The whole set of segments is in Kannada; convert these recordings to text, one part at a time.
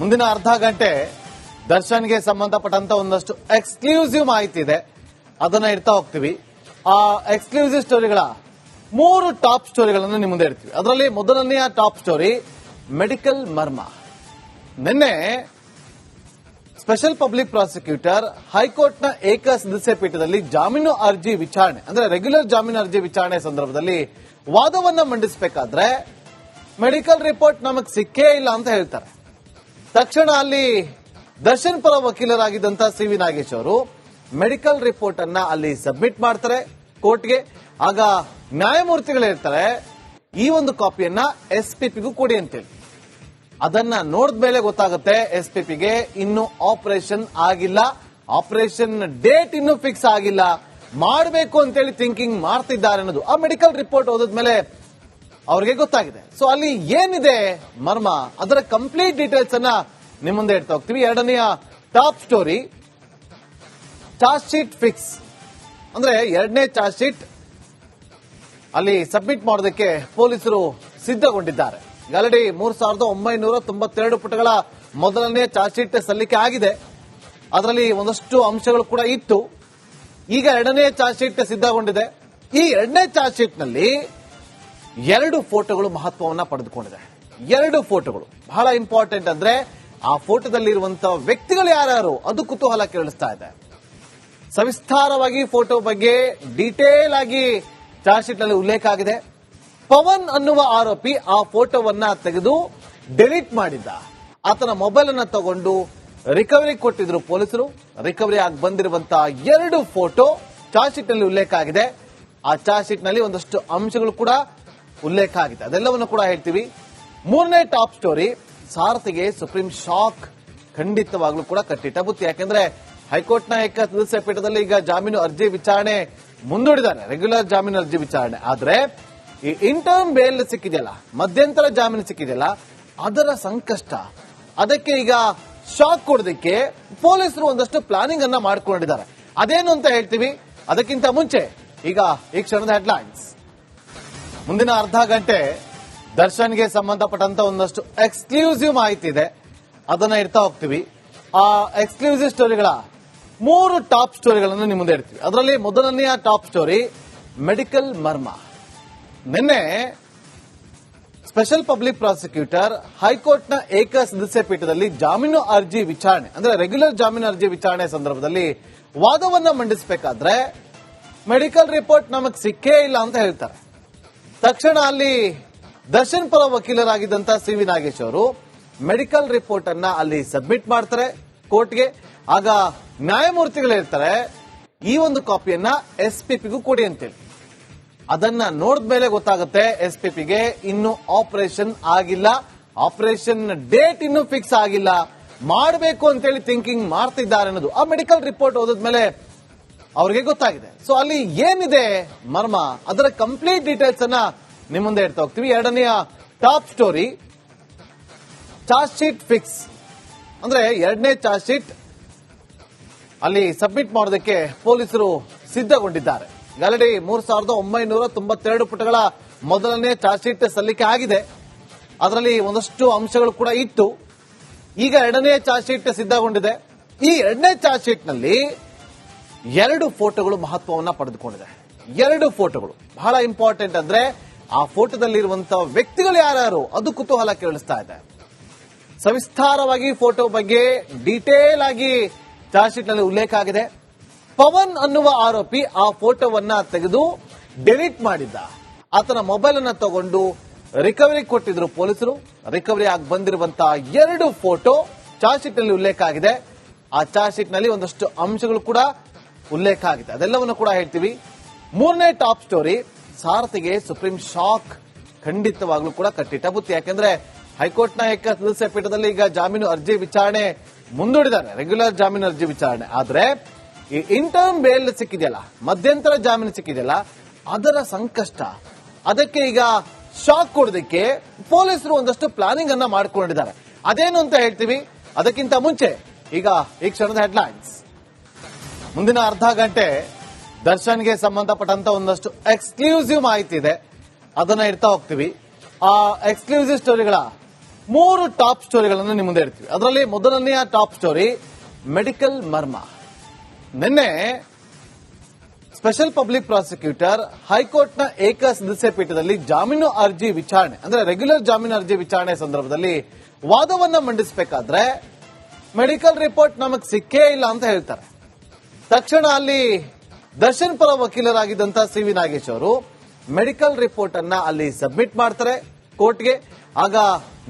ಮುಂದಿನ ಅರ್ಧ ಗಂಟೆ ದರ್ಶನ್ಗೆ ಸಂಬಂಧಪಟ್ಟಂತ ಒಂದಷ್ಟು ಎಕ್ಸ್ಕ್ಲೂಸಿವ್ ಮಾಹಿತಿ ಇದೆ. ಅದನ್ನ ಇಡ್ತಾ ಹೋಗ್ತೀವಿ. ಆ ಎಕ್ಸ್ಕ್ಲೂಸಿವ್ ಸ್ಟೋರಿಗಳ ಮೂರು ಟಾಪ್ ಸ್ಟೋರಿಗಳನ್ನು ನಿಮ್ಮ ಮುಂದೆ ಇಡ್ತೀವಿ. ಅದರಲ್ಲಿ ಮೊದಲನೆಯ ಟಾಪ್ ಸ್ಟೋರಿ ಮೆಡಿಕಲ್ ಮರ್ಮ. ನಿನ್ನೆ ಸ್ಪೆಷಲ್ ಪಬ್ಲಿಕ್ ಪ್ರಾಸಿಕ್ಯೂಟರ್ ಹೈಕೋರ್ಟ್ನ ಏಕ ಸದಸ್ಯ ಪೀಠದಲ್ಲಿ ಜಾಮೀನು ಅರ್ಜಿ ವಿಚಾರಣೆ, ಅಂದ್ರೆ ರೆಗ್ಯುಲರ್ ಜಾಮೀನು ಅರ್ಜಿ ವಿಚಾರಣೆ ಸಂದರ್ಭದಲ್ಲಿ ವಾದವನ್ನ ಮಂಡಿಸಬೇಕಾದ್ರೆ ಮೆಡಿಕಲ್ ರಿಪೋರ್ಟ್ ನಮಗೆ ಸಿಕ್ಕೇ ಇಲ್ಲ ಅಂತ ಹೇಳ್ತಾರೆ. ತಕ್ಷಣ ಅಲ್ಲಿ ದರ್ಶನ್ ಪರ ವಕೀಲರಾಗಿದ್ದಂತ ಸಿ ವಿ ನಾಗೇಶ್ ಅವರು ಮೆಡಿಕಲ್ ರಿಪೋರ್ಟ್ ಅನ್ನ ಅಲ್ಲಿ ಸಬ್ಮಿಟ್ ಮಾಡ್ತಾರೆ ಕೋರ್ಟ್ಗೆ. ಆಗ ನ್ಯಾಯಮೂರ್ತಿಗಳು ಹೇಳ್ತಾರೆ ಈ ಒಂದು ಕಾಪಿಯನ್ನ ಎಸ್ ಪಿ ಪಿಗೂ ಕೊಡಿ ಅಂತೇಳಿ. ಅದನ್ನ ನೋಡಿದ ಮೇಲೆ ಗೊತ್ತಾಗುತ್ತೆ, ಎಸ್ ಪಿ ಪಿಗೆ ಇನ್ನು ಆಪರೇಷನ್ ಆಗಿಲ್ಲ. ಆಪರೇಷನ್ ಡೇಟ್ ಇನ್ನು ಫಿಕ್ಸ್ ಆಗಿಲ್ಲ. ಮಾಡಬೇಕು ಅಂತೇಳಿ ಥಿಂಕಿಂಗ್ ಮಾಡ್ತಿದ್ದಾರೆ ಅನ್ನೋದು. ಆ ಮೆಡಿಕಲ್ ರಿಪೋರ್ಟ್ ಓದಿದ್ಮೇಲೆ ಅವ್ರಿಗೆ ಗೊತ್ತಾಗಿದೆ. ಸೊ ಅಲ್ಲಿ ಏನಿದೆ ಮರ್ಮ, ಅದರ ಕಂಪ್ಲೀಟ್ ಡೀಟೇಲ್ಸ್ ಅನ್ನ ನಿಮ್ಮ ಮುಂದೆ ಇಡ್ತಾ ಹೋಗ್ತೀವಿ. ಎರಡನೆಯ top story charge sheet fix ಅಂದ್ರೆ ಎರಡನೇ ಚಾರ್ಜ್ ಶೀಟ್ ಅಲ್ಲಿ ಸಬ್ಮಿಟ್ ಮಾಡೋದಕ್ಕೆ ಪೊಲೀಸರು ಸಿದ್ಧಗೊಂಡಿದ್ದಾರೆ. ಆಲ್ರೆಡಿ ಮೂರ್ ಸಾವಿರದ ಒಂಬೈನೂರ ತೊಂಬತ್ತೆರಡು ಪುಟಗಳ ಮೊದಲನೇ ಚಾರ್ಜ್ ಶೀಟ್ ಸಲ್ಲಿಕೆ ಆಗಿದೆ. ಅದರಲ್ಲಿ ಒಂದಷ್ಟು ಅಂಶಗಳು ಕೂಡ ಇತ್ತು. ಈಗ ಎರಡನೇ ಚಾರ್ಜ್ ಶೀಟ್ ಸಿದ್ಧಗೊಂಡಿದೆ. ಈ ಎರಡನೇ ಚಾರ್ಜ್ ಶೀಟ್ನಲ್ಲಿ ಎರಡು ಫೋಟೋಗಳು ಮಹತ್ವವನ್ನ ಪಡೆದುಕೊಂಡಿದೆ. ಎರಡು ಫೋಟೋಗಳು. ಬಹಳ ಇಂಪಾರ್ಟೆಂಟ್ ಅಂದ್ರೆ ಆ ಫೋಟೋದಲ್ಲಿರುವಂತಹ ವ್ಯಕ್ತಿಗಳು ಯಾರ್ಯಾರು? ಅದು ಕುತೂಹಲ ಕೇಳಿಸ್ತಾ ಇದೆ. ಸವಿಸ್ತಾರವಾಗಿ ಫೋಟೋ ಬಗ್ಗೆ ಡೀಟೇಲ್ ಆಗಿ ಚಾರ್ಜ್ ಶೀಟ್ನಲ್ಲಿ ಉಲ್ಲೇಖ ಆಗಿದೆ. ಪವನ್ ಅನ್ನುವ ಆರೋಪಿ ಆ ಫೋಟೋವನ್ನ ತೆಗೆದು ಡಿಲೀಟ್ ಮಾಡಿದ್ದ. ಆತನ ಮೊಬೈಲ್ ಅನ್ನ ತಗೊಂಡು ರಿಕವರಿ ಕೊಟ್ಟಿದ್ರು ಪೊಲೀಸರು. ರಿಕವರಿ ಆಗಿ ಬಂದಿರುವಂತ ಎರಡು ಫೋಟೋ ಚಾರ್ಜ್ ಶೀಟ್ನಲ್ಲಿ ಉಲ್ಲೇಖ ಆಗಿದೆ. ಆ ಚಾರ್ಜ್ ಶೀಟ್ನಲ್ಲಿ ಒಂದಷ್ಟು ಅಂಶಗಳು ಕೂಡ ಉಲ್ಲೇಖ ಆಗಿದೆ. ಅದೆಲ್ಲವನ್ನು ಕೂಡ ಹೇಳ್ತೀವಿ. ಮೂರನೇ ಟಾಪ್ ಸ್ಟೋರಿ, ಸಾರಥಿಗೆ ಸುಪ್ರೀಂ ಶಾಕ್ ಖಂಡಿತವಾಗ್ಲೂ ಕೂಡ ಕಟ್ಟಿಟ್ಟ ಬುತ್ತಿ. ಯಾಕೆಂದ್ರೆ ಹೈಕೋರ್ಟ್ನ ಏಕ ಸದಸ್ಯ ಪೀಠದಲ್ಲಿ ಈಗ ಜಾಮೀನು ಅರ್ಜಿ ವಿಚಾರಣೆ ಮುಂದೂಡಿದ್ದಾರೆ. ರೆಗ್ಯುಲರ್ ಜಾಮೀನು ಅರ್ಜಿ ವಿಚಾರಣೆ. ಆದ್ರೆ ಈ ಇಂಟರ್ಮ್ ಬೇಲ್ ಸಿಕ್ಕಿದೆಯಲ್ಲ, ಮಧ್ಯಂತರ ಜಾಮೀನು ಸಿಕ್ಕಿದೆಯಲ್ಲ, ಅದರ ಸಂಕಷ್ಟ. ಅದಕ್ಕೆ ಈಗ ಶಾಕ್ ಕೊಡೋದಕ್ಕೆ ಪೊಲೀಸರು ಒಂದಷ್ಟು ಪ್ಲಾನಿಂಗ್ ಅನ್ನ ಮಾಡಿಕೊಂಡಿದ್ದಾರೆ. ಅದೇನು ಅಂತ ಹೇಳ್ತೀವಿ? ಅದಕ್ಕಿಂತ ಮುಂಚೆ ಈಗ ಈ ಕ್ಷಣದ ಹೆಡ್ಲೈನ್ಸ್ ಮುಂದಿನ ಅರ್ಧ ಗಂಟೆ ದರ್ಶನ್ಗೆ ಸಂಬಂಧಪಟ್ಟಂತ ಒಂದಷ್ಟು ಎಕ್ಸ್ಕ್ಲೂಸಿವ್ ಮಾಹಿತಿ ಇದೆ. ಅದನ್ನ ಇಡ್ತಾ ಹೋಗ್ತೀವಿ. ಆ ಎಕ್ಸ್ಕ್ಲೂಸಿವ್ ಸ್ಟೋರಿಗಳ ಮೂರು ಟಾಪ್ ಸ್ಟೋರಿಗಳನ್ನು ನಿಮ್ಮ ಮುಂದೆ ಇಡ್ತೀವಿ. ಅದರಲ್ಲಿ ಮೊದಲನೆಯ ಟಾಪ್ ಸ್ಟೋರಿ ಮೆಡಿಕಲ್ ಮರ್ಮ. ನಿನ್ನೆ ಸ್ಪೆಷಲ್ ಪಬ್ಲಿಕ್ ಪ್ರಾಸಿಕ್ಯೂಟರ್ ಹೈಕೋರ್ಟ್ನ ಏಕ ಸದಸ್ಯ ಪೀಠದಲ್ಲಿ ಜಾಮೀನು ಅರ್ಜಿ ವಿಚಾರಣೆ, ಅಂದ್ರೆ ರೆಗ್ಯುಲರ್ ಜಾಮೀನು ಅರ್ಜಿ ವಿಚಾರಣೆ ಸಂದರ್ಭದಲ್ಲಿ ವಾದವನ್ನ ಮಂಡಿಸಬೇಕಾದ್ರೆ ಮೆಡಿಕಲ್ ರಿಪೋರ್ಟ್ ನಮಗೆ ಸಿಕ್ಕೇ ಇಲ್ಲ ಅಂತ ಹೇಳ್ತಾರೆ. ತಕ್ಷಣ ಅಲ್ಲಿ ದರ್ಶನ್ ಪರ ವಕೀಲರಾಗಿದ್ದಂತ ಸಿ ವಿ ನಾಗೇಶ್ ಅವರು ಮೆಡಿಕಲ್ ರಿಪೋರ್ಟ್ ಅನ್ನ ಅಲ್ಲಿ ಸಬ್ಮಿಟ್ ಮಾಡ್ತಾರೆ ಕೋರ್ಟ್ಗೆ. ಆಗ ನ್ಯಾಯಮೂರ್ತಿಗಳು ಹೇಳ್ತಾರೆ ಈ ಒಂದು ಕಾಪಿಯನ್ನ ಎಸ್ ಪಿ ಪಿಗೂ ಕೊಡಿ ಅಂತೇಳಿ. ಅದನ್ನ ನೋಡಿದ ಮೇಲೆ ಗೊತ್ತಾಗುತ್ತೆ, ಎಸ್ ಪಿ ಪಿಗೆ ಇನ್ನು ಆಪರೇಷನ್ ಆಗಿಲ್ಲ. ಆಪರೇಷನ್ ಡೇಟ್ ಇನ್ನು ಫಿಕ್ಸ್ ಆಗಿಲ್ಲ. ಮಾಡಬೇಕು ಅಂತೇಳಿ ಥಿಂಕಿಂಗ್ ಮಾಡ್ತಿದ್ದಾರೆ ಅನ್ನೋದು. ಆ ಮೆಡಿಕಲ್ ರಿಪೋರ್ಟ್ ಓದಿದ್ಮೇಲೆ ಅವ್ರಿಗೆ ಗೊತ್ತಾಗಿದೆ. ಸೊ ಅಲ್ಲಿ ಏನಿದೆ ಮರ್ಮ, ಅದರ ಕಂಪ್ಲೀಟ್ ಡೀಟೇಲ್ಸ್ ಅನ್ನ ನಿಮ್ಮ ಮುಂದೆ ಇಡ್ತಾ ಹೋಗ್ತೀವಿ. ಎರಡನೆಯ top story charge sheet fix ಅಂದ್ರೆ ಎರಡನೇ ಚಾರ್ಜ್ ಶೀಟ್ ಅಲ್ಲಿ ಸಬ್ಮಿಟ್ ಮಾಡೋದಕ್ಕೆ ಪೊಲೀಸರು ಸಿದ್ಧಗೊಂಡಿದ್ದಾರೆ. ಗಲಡಿ ಮೂರ್ ಸಾವಿರದ ಒಂಬೈನೂರ ತೊಂಬತ್ತೆರಡು ಪುಟಗಳ ಮೊದಲನೇ ಚಾರ್ಜ್ ಶೀಟ್ ಸಲ್ಲಿಕೆ ಆಗಿದೆ. ಅದರಲ್ಲಿ ಒಂದಷ್ಟು ಅಂಶಗಳು ಕೂಡ ಇತ್ತು. ಈಗ ಎರಡನೇ ಚಾರ್ಜ್ ಶೀಟ್ ಸಿದ್ಧಗೊಂಡಿದೆ. ಈ ಎರಡನೇ ಚಾರ್ಜ್ ಶೀಟ್ನಲ್ಲಿ ಎರಡು ಫೋಟೋಗಳು ಮಹತ್ವವನ್ನ ಪಡೆದುಕೊಂಡಿದೆ. ಎರಡು ಫೋಟೋಗಳು. ಬಹಳ ಇಂಪಾರ್ಟೆಂಟ್ ಅಂದ್ರೆ ಆ ಫೋಟೋದಲ್ಲಿರುವಂತಹ ವ್ಯಕ್ತಿಗಳು ಯಾರ್ಯಾರು? ಅದು ಕುತೂಹಲ ಕೇಳಿಸ್ತಾ ಇದೆ. ಸವಿಸ್ತಾರವಾಗಿ ಫೋಟೋ ಬಗ್ಗೆ ಡೀಟೇಲ್ ಆಗಿ ಚಾರ್ಜ್ ಶೀಟ್ನಲ್ಲಿ ಉಲ್ಲೇಖ ಆಗಿದೆ. ಪವನ್ ಅನ್ನುವ ಆರೋಪಿ ಆ ಫೋಟೋವನ್ನ ತೆಗೆದು ಡಿಲೀಟ್ ಮಾಡಿದ್ದ. ಆತನ ಮೊಬೈಲ್ ಅನ್ನ ತಗೊಂಡು ರಿಕವರಿ ಕೊಟ್ಟಿದ್ರು ಪೊಲೀಸರು. ರಿಕವರಿ ಆಗಿ ಬಂದಿರುವಂತಹ ಎರಡು ಫೋಟೋ ಚಾರ್ಜ್ ಶೀಟ್ನಲ್ಲಿ ಉಲ್ಲೇಖ ಆಗಿದೆ. ಆ ಚಾರ್ಜ್ ಶೀಟ್ನಲ್ಲಿ ಒಂದಷ್ಟು ಅಂಶಗಳು ಕೂಡ ಉಲ್ಲೇಖ ಆಗಿದೆ ಅದೆಲ್ಲವನ್ನು ಕೂಡ ಹೇಳ್ತೀವಿ. ಮೂರನೇ ಟಾಪ್ ಸ್ಟೋರಿ, ಸಾರಥಿಗೆ ಸುಪ್ರೀಂ ಶಾಕ್ ಖಂಡಿತವಾಗ್ಲೂ ಕೂಡ ಕಟ್ಟಿಟ್ಟ ಬುತ್ತಿ. ಯಾಕೆಂದ್ರೆ ಹೈಕೋರ್ಟ್ನ ಏಕ ಸದಸ್ಯ ಪೀಠದಲ್ಲಿ ಈಗ ಜಾಮೀನು ಅರ್ಜಿ ವಿಚಾರಣೆ ಮುಂದೂಡಿದ್ದಾರೆ. ರೆಗ್ಯುಲರ್ ಜಾಮೀನು ಅರ್ಜಿ ವಿಚಾರಣೆ. ಆದ್ರೆ, ಈ ಇಂಟರ್ಮ್ ಬೇಲ್ ಸಿಕ್ಕಿದೆಯಲ್ಲ, ಮಧ್ಯಂತರ ಜಾಮೀನು ಸಿಕ್ಕಿದೆಯಲ್ಲ, ಅದರ ಸಂಕಷ್ಟ. ಅದಕ್ಕೆ ಈಗ ಶಾಕ್ ಕೊಡೋದಕ್ಕೆ ಪೊಲೀಸರು ಒಂದಷ್ಟು ಪ್ಲಾನಿಂಗ್ ಅನ್ನ ಮಾಡಿಕೊಂಡಿದ್ದಾರೆ. ಅದೇನು ಅಂತ ಹೇಳ್ತೀವಿ? ಅದಕ್ಕಿಂತ ಮುಂಚೆ ಈಗ ಈ ಕ್ಷಣದ ಹೆಡ್ಲೈನ್ಸ್ ಮುಂದಿನ ಅರ್ಧ ಗಂಟೆ ದರ್ಶನ್ಗೆ ಸಂಬಂಧಪಟ್ಟಂತ ಒಂದಷ್ಟು ಎಕ್ಸ್ಕ್ಲೂಸಿವ್ ಮಾಹಿತಿ ಇದೆ. ಅದನ್ನ ಇಡ್ತಾ ಹೋಗ್ತೀವಿ. ಆ ಎಕ್ಸ್ಕ್ಲೂಸಿವ್ ಸ್ಟೋರಿಗಳ ಮೂರು ಟಾಪ್ ಸ್ಟೋರಿಗಳನ್ನು ನಿಮ್ಮ ಮುಂದೆ ಇಡ್ತೀವಿ. ಅದರಲ್ಲಿ ಮೊದಲನೆಯ ಟಾಪ್ ಸ್ಟೋರಿ ಮೆಡಿಕಲ್ ಮರ್ಮ. ನಿನ್ನೆ ಸ್ಪೆಷಲ್ ಪಬ್ಲಿಕ್ ಪ್ರಾಸಿಕ್ಯೂಟರ್ ಹೈಕೋರ್ಟ್ನ ಏಕ ಸದಸ್ಯ ಪೀಠದಲ್ಲಿ ಜಾಮೀನು ಅರ್ಜಿ ವಿಚಾರಣೆ, ಅಂದ್ರೆ ರೆಗ್ಯುಲರ್ ಜಾಮೀನು ಅರ್ಜಿ ವಿಚಾರಣೆ ಸಂದರ್ಭದಲ್ಲಿ ವಾದವನ್ನ ಮಂಡಿಸಬೇಕಾದ್ರೆ ಮೆಡಿಕಲ್ ರಿಪೋರ್ಟ್ ನಮಗೆ ಸಿಕ್ಕೇ ಇಲ್ಲ ಅಂತ ಹೇಳ್ತಾರೆ. ತಕ್ಷಣ ಅಲ್ಲಿ ದರ್ಶನ್ ಪರ ವಕೀಲರಾಗಿದ್ದಂತ ಸಿ ವಿ ನಾಗೇಶ್ ಅವರು ಮೆಡಿಕಲ್ ರಿಪೋರ್ಟ್ ಅನ್ನ ಅಲ್ಲಿ ಸಬ್ಮಿಟ್ ಮಾಡ್ತಾರೆ ಕೋರ್ಟ್ಗೆ. ಆಗ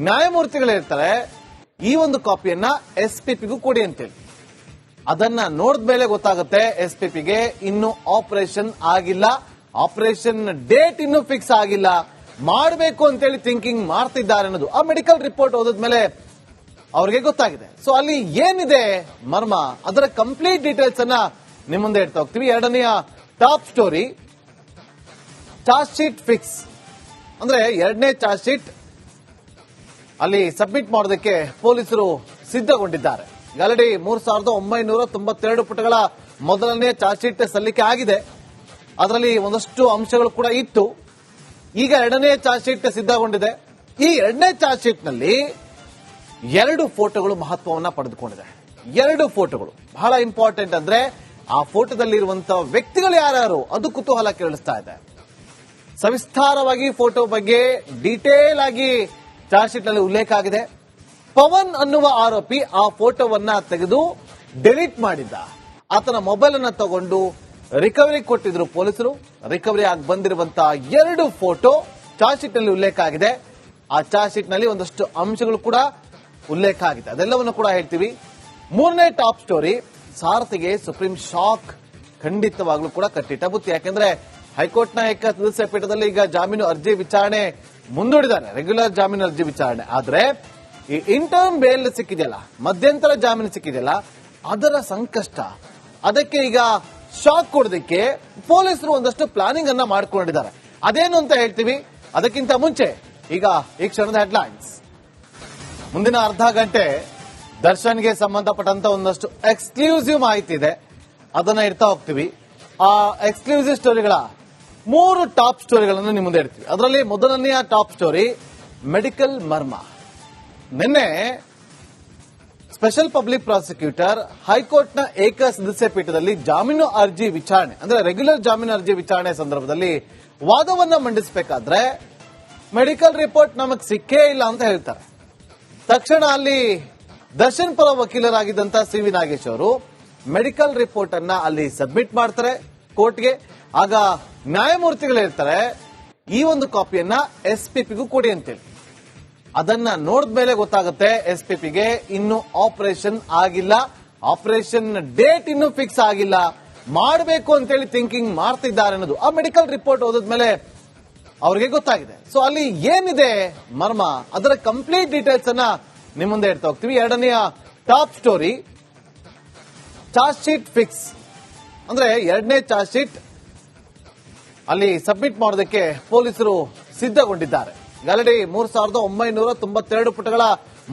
ನ್ಯಾಯಮೂರ್ತಿಗಳು ಇರ್ತಾರೆ ಈ ಒಂದು ಕಾಪಿಯನ್ನ ಎಸ್ ಪಿ ಪಿಗೂ ಕೊಡಿ ಅಂತೇಳಿ. ಅದನ್ನ ನೋಡಿದ ಮೇಲೆ ಗೊತ್ತಾಗುತ್ತೆ, ಎಸ್ ಪಿ ಪಿಗೆ ಇನ್ನು ಆಪರೇಷನ್ ಆಗಿಲ್ಲ. ಆಪರೇಷನ್ ಡೇಟ್ ಇನ್ನು ಫಿಕ್ಸ್ ಆಗಿಲ್ಲ. ಮಾಡಬೇಕು ಅಂತೇಳಿ ಥಿಂಕಿಂಗ್ ಮಾಡ್ತಿದ್ದಾರೆ ಅನ್ನೋದು. ಆ ಮೆಡಿಕಲ್ ರಿಪೋರ್ಟ್ ಓದಿದ್ಮೇಲೆ ಅವ್ರಿಗೆ ಗೊತ್ತಾಗಿದೆ. ಸೊ ಅಲ್ಲಿ ಏನಿದೆ ಮರ್ಮ? ಅದರ ಕಂಪ್ಲೀಟ್ ಡೀಟೇಲ್ಸ್ ಅನ್ನ ನಿಮ್ಮ ಮುಂದೆ ಇಡ್ತಾ ಹೋಗ್ತೀವಿ. ಎರಡನೆಯ top story charge sheet fix ಅಂದ್ರೆ ಎರಡನೇ ಚಾರ್ಜ್ ಶೀಟ್ ಅಲ್ಲಿ ಸಬ್ಮಿಟ್ ಮಾಡೋದಕ್ಕೆ ಪೊಲೀಸರು ಸಿದ್ಧಗೊಂಡಿದ್ದಾರೆ. ಆಲ್ರೆಡಿ ಮೂರ್ ಸಾವಿರದ ಒಂಬೈನೂರ ತೊಂಬತ್ತೆರಡು ಪುಟಗಳ ಮೊದಲನೇ ಚಾರ್ಜ್ ಶೀಟ್ ಸಲ್ಲಿಕೆ ಆಗಿದೆ. ಅದರಲ್ಲಿ ಒಂದಷ್ಟು ಅಂಶಗಳು ಕೂಡ ಇತ್ತು. ಈಗ ಎರಡನೇ ಚಾರ್ಜ್ ಶೀಟ್ ಸಿದ್ಧಗೊಂಡಿದೆ. ಈ ಎರಡನೇ ಚಾರ್ಜ್ ಶೀಟ್ನಲ್ಲಿ ಎರಡು ಫೋಟೋಗಳು ಮಹತ್ವವನ್ನ ಪಡೆದುಕೊಂಡಿದೆ. ಎರಡು ಫೋಟೋಗಳು. ಬಹಳ ಇಂಪಾರ್ಟೆಂಟ್ ಅಂದ್ರೆ ಆ ಫೋಟೋದಲ್ಲಿರುವಂತಹ ವ್ಯಕ್ತಿಗಳು ಯಾರ್ಯಾರು ಅದು ಕುತೂಹಲ ಕೇಳಿಸ್ತಾ ಇದೆ. ಸವಿಸ್ತಾರವಾಗಿ ಫೋಟೋ ಬಗ್ಗೆ ಡೀಟೇಲ್ ಆಗಿ ಚಾರ್ಜ್ ಶೀಟ್ನಲ್ಲಿ ಉಲ್ಲೇಖ ಆಗಿದೆ. ಪವನ್ ಅನ್ನುವ ಆರೋಪಿ ಆ ಫೋಟೋವನ್ನ ತೆಗೆದು ಡಿಲೀಟ್ ಮಾಡಿದ್ದ. ಆತನ ಮೊಬೈಲ್ ಅನ್ನ ತಗೊಂಡು ರಿಕವರಿ ಕೊಟ್ಟಿದ್ರು ಪೊಲೀಸರು. ರಿಕವರಿ ಆಗಿ ಬಂದಿರುವಂತಹ ಎರಡು ಫೋಟೋ ಚಾರ್ಜ್ ಶೀಟ್ನಲ್ಲಿ ಉಲ್ಲೇಖ ಆಗಿದೆ. ಆ ಚಾರ್ಜ್ ಶೀಟ್ನಲ್ಲಿ ಒಂದಷ್ಟು ಅಂಶಗಳು ಕೂಡ ಉಲ್ಲೇಖ ಆಗಿದೆ. ಅದೆಲ್ಲವನ್ನು ಕೂಡ ಹೇಳ್ತೀವಿ. ಮೂರನೇ ಟಾಪ್ ಸ್ಟೋರಿ, ಸಾರಥಿಗೆ ಸುಪ್ರೀಂ ಶಾಕ್ ಖಂಡಿತವಾಗ್ಲೂ ಕೂಡ ಕಟ್ಟಿಟ್ಟ ಬುತ್ತಿ. ಯಾಕೆಂದ್ರೆ ಹೈಕೋರ್ಟ್ನ ಏಕ ಸದಸ್ಯ ಪೀಠದಲ್ಲಿ ಈಗ ಜಾಮೀನು ಅರ್ಜಿ ವಿಚಾರಣೆ ಮುಂದೂಡಿದ್ದಾರೆ. ರೆಗ್ಯುಲರ್ ಜಾಮೀನು ಅರ್ಜಿ ವಿಚಾರಣೆ. ಆದ್ರೆ ಈ ಇಂಟರ್ಮ್ ಬೇಲ್ ಸಿಕ್ಕಿದೆಯಲ್ಲ, ಮಧ್ಯಂತರ ಜಾಮೀನು ಸಿಕ್ಕಿದೆಯಲ್ಲ, ಅದರ ಸಂಕಷ್ಟ. ಅದಕ್ಕೆ ಈಗ ಶಾಕ್ ಕೊಡೋದಕ್ಕೆ ಪೊಲೀಸರು ಒಂದಷ್ಟು ಪ್ಲಾನಿಂಗ್ ಅನ್ನ ಮಾಡ್ಕೊಂಡಿದ್ದಾರೆ. ಅದೇನು ಅಂತ ಹೇಳ್ತೀವಿ? ಅದಕ್ಕಿಂತ ಮುಂಚೆ ಈಗ ಈ ಕ್ಷಣದ ಹೆಡ್ಲೈನ್ಸ್ ಮುಂದಿನ ಅರ್ಧ ಗಂಟೆ ದರ್ಶನ್ಗೆ ಸಂಬಂಧಪಟ್ಟಂತ ಒಂದಷ್ಟು ಎಕ್ಸ್ಕ್ಲೂಸಿವ್ ಮಾಹಿತಿ ಇದೆ. ಅದನ್ನ ಇಡ್ತಾ ಹೋಗ್ತೀವಿ. ಆ ಎಕ್ಸ್ಕ್ಲೂಸಿವ್ ಸ್ಟೋರಿಗಳ ಮೂರು ಟಾಪ್ ಸ್ಟೋರಿಗಳನ್ನು ನಿಮ್ಮ ಮುಂದೆ ಇಡ್ತೀವಿ. ಅದರಲ್ಲಿ ಮೊದಲನೆಯ ಟಾಪ್ ಸ್ಟೋರಿ ಮೆಡಿಕಲ್ ಮರ್ಮ. ನಿನ್ನೆ ಸ್ಪೆಷಲ್ ಪಬ್ಲಿಕ್ ಪ್ರಾಸಿಕ್ಯೂಟರ್ ಹೈಕೋರ್ಟ್ನ ಏಕ ಸದಸ್ಯ ಪೀಠದಲ್ಲಿ ಜಾಮೀನು ಅರ್ಜಿ ವಿಚಾರಣೆ, ಅಂದ್ರೆ ರೆಗ್ಯುಲರ್ ಜಾಮೀನು ಅರ್ಜಿ ವಿಚಾರಣೆ ಸಂದರ್ಭದಲ್ಲಿ ವಾದವನ್ನ ಮಂಡಿಸಬೇಕಾದ್ರೆ ಮೆಡಿಕಲ್ ರಿಪೋರ್ಟ್ ನಮಗೆ ಸಿಕ್ಕೇ ಇಲ್ಲ ಅಂತ ಹೇಳ್ತಾರೆ. ತಕ್ಷಣ ಅಲ್ಲಿ ದರ್ಶನ್ ಪರ ವಕೀಲರಾಗಿದ್ದಂತ ಸಿ ವಿ ನಾಗೇಶ್ ಅವರು ಮೆಡಿಕಲ್ ರಿಪೋರ್ಟ್ ಅನ್ನ ಅಲ್ಲಿ ಸಬ್ಮಿಟ್ ಮಾಡ್ತಾರೆ ಕೋರ್ಟ್ಗೆ. ಆಗ ನ್ಯಾಯಮೂರ್ತಿಗಳಿರ್ತಾರೆ ಈ ಒಂದು ಕಾಪಿಯನ್ನ ಎಸ್ ಪಿ ಪಿಗೂ ಕೊಡಿ ಅಂತೇಳಿ. ಅದನ್ನ ನೋಡಿದ ಮೇಲೆ ಗೊತ್ತಾಗುತ್ತೆ, ಎಸ್ ಪಿ ಪಿಗೆ ಇನ್ನು ಆಪರೇಷನ್ ಆಗಿಲ್ಲ. ಆಪರೇಷನ್ ಡೇಟ್ ಇನ್ನು ಫಿಕ್ಸ್ ಆಗಿಲ್ಲ. ಮಾಡಬೇಕು ಅಂತೇಳಿ ಥಿಂಕಿಂಗ್ ಮಾಡ್ತಿದ್ದಾರೆ ಅನ್ನೋದು. ಆ ಮೆಡಿಕಲ್ ರಿಪೋರ್ಟ್ ಓದಿದ್ಮೇಲೆ ಅವ್ರಿಗೆ ಗೊತ್ತಾಗಿದೆ. ಸೊ ಅಲ್ಲಿ ಏನಿದೆ? ಮರ್ಮ, ಅದರ ಕಂಪ್ಲೀಟ್ ಡೀಟೇಲ್ಸ್ ಅನ್ನ ನಿಮ್ಮ ಮುಂದೆ ಇಡ್ತಾ ಹೋಗ್ತೀವಿ. ಎರಡನೆಯ top story charge sheet fix ಅಂದ್ರೆ ಎರಡನೇ ಚಾರ್ಜ್ ಶೀಟ್ ಅಲ್ಲಿ ಸಬ್ಮಿಟ್ ಮಾಡೋದಕ್ಕೆ ಪೊಲೀಸರು ಸಿದ್ಧಗೊಂಡಿದ್ದಾರೆ. ಆಲ್ರೆಡಿ ಮೂರ್ ಸಾವಿರದ ಒಂಬೈನೂರ ತೊಂಬತ್ತೆರಡು ಪುಟಗಳ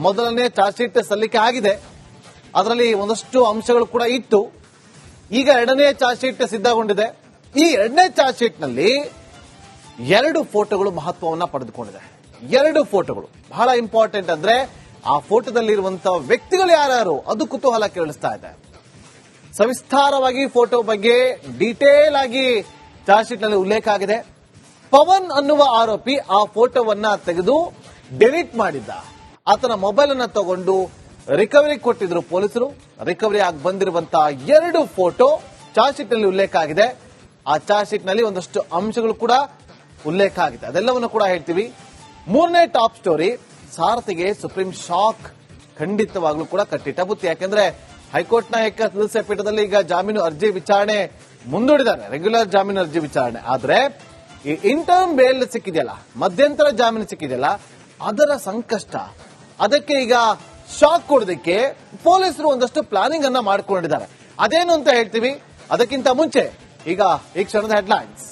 ಮೊದಲನೇ ಚಾರ್ಜ್ ಶೀಟ್ ಸಲ್ಲಿಕೆ ಆಗಿದೆ. ಅದರಲ್ಲಿ ಒಂದಷ್ಟು ಅಂಶಗಳು ಕೂಡ ಇತ್ತು. ಈಗ ಎರಡನೇ ಚಾರ್ಜ್ ಶೀಟ್ ಸಿದ್ಧಗೊಂಡಿದೆ. ಈ ಎರಡನೇ ಚಾರ್ಜ್ ಶೀಟ್ನಲ್ಲಿ ಎರಡು ಫೋಟೋಗಳು ಮಹತ್ವವನ್ನ ಪಡೆದುಕೊಂಡಿದೆ. ಎರಡು ಫೋಟೋಗಳು. ಬಹಳ ಇಂಪಾರ್ಟೆಂಟ್ ಅಂದ್ರೆ ಆ ಫೋಟೋದಲ್ಲಿರುವಂತಹ ವ್ಯಕ್ತಿಗಳು ಯಾರ್ಯಾರು? ಅದು ಕುತೂಹಲ ಕೇಳಿಸ್ತಾ ಇದೆ. ಸವಿಸ್ತಾರವಾಗಿ ಫೋಟೋ ಬಗ್ಗೆ ಡೀಟೇಲ್ ಆಗಿ ಚಾರ್ಜ್ ಶೀಟ್ನಲ್ಲಿ ಉಲ್ಲೇಖ ಆಗಿದೆ. ಪವನ್ ಅನ್ನುವ ಆರೋಪಿ ಆ ಫೋಟೋವನ್ನ ತೆಗೆದು ಡಿಲೀಟ್ ಮಾಡಿದ್ದ. ಆತನ ಮೊಬೈಲ್ ಅನ್ನ ತಗೊಂಡು ರಿಕವರಿ ಕೊಟ್ಟಿದ್ರು ಪೊಲೀಸರು. ರಿಕವರಿ ಆಗಿ ಬಂದಿರುವಂತಹ ಎರಡು ಫೋಟೋ ಚಾರ್ಜ್ ಶೀಟ್ನಲ್ಲಿ ಉಲ್ಲೇಖ ಆಗಿದೆ. ಆ ಚಾರ್ಜ್ ಶೀಟ್ನಲ್ಲಿ ಒಂದಷ್ಟು ಅಂಶಗಳು ಕೂಡ ಉಲ್ಲೇಖ ಆಗಿದೆ. ಅದೆಲ್ಲವನ್ನು ಕೂಡ ಹೇಳ್ತೀವಿ. ಮೂರನೇ ಟಾಪ್ ಸ್ಟೋರಿ, ಸಾರಥಿಗೆ ಸುಪ್ರೀಂ ಶಾಕ್ ಖಂಡಿತವಾಗ್ಲೂ ಕೂಡ ಕಟ್ಟಿಟ್ಟ ಬುತ್ತಿ. ಯಾಕೆಂದ್ರೆ ಹೈಕೋರ್ಟ್ನ ಏಕ ಸದಸ್ಯ ಪೀಠದಲ್ಲಿ ಈಗ ಜಾಮೀನು ಅರ್ಜಿ ವಿಚಾರಣೆ ಮುಂದೂಡಿದ್ದಾರೆ. ರೆಗ್ಯುಲರ್ ಜಾಮೀನು ಅರ್ಜಿ ವಿಚಾರಣೆ. ಆದ್ರೆ ಈ ಇಂಟರ್ಮ್ ಬೇಲ್ ಸಿಕ್ಕಿದೆಯಲ್ಲ, ಮಧ್ಯಂತರ ಜಾಮೀನು ಸಿಕ್ಕಿದೆಯಲ್ಲ, ಅದರ ಸಂಕಷ್ಟ. ಅದಕ್ಕೆ ಈಗ ಶಾಕ್ ಕೊಡೋದಕ್ಕೆ ಪೊಲೀಸರು ಒಂದಷ್ಟು ಪ್ಲಾನಿಂಗ್ ಅನ್ನ ಮಾಡಿಕೊಂಡಿದ್ದಾರೆ. ಅದೇನು ಅಂತ ಹೇಳ್ತೀವಿ? ಅದಕ್ಕಿಂತ ಮುಂಚೆ ಈಗ ಈ ಕ್ಷಣದ ಹೆಡ್ಲೈನ್ಸ್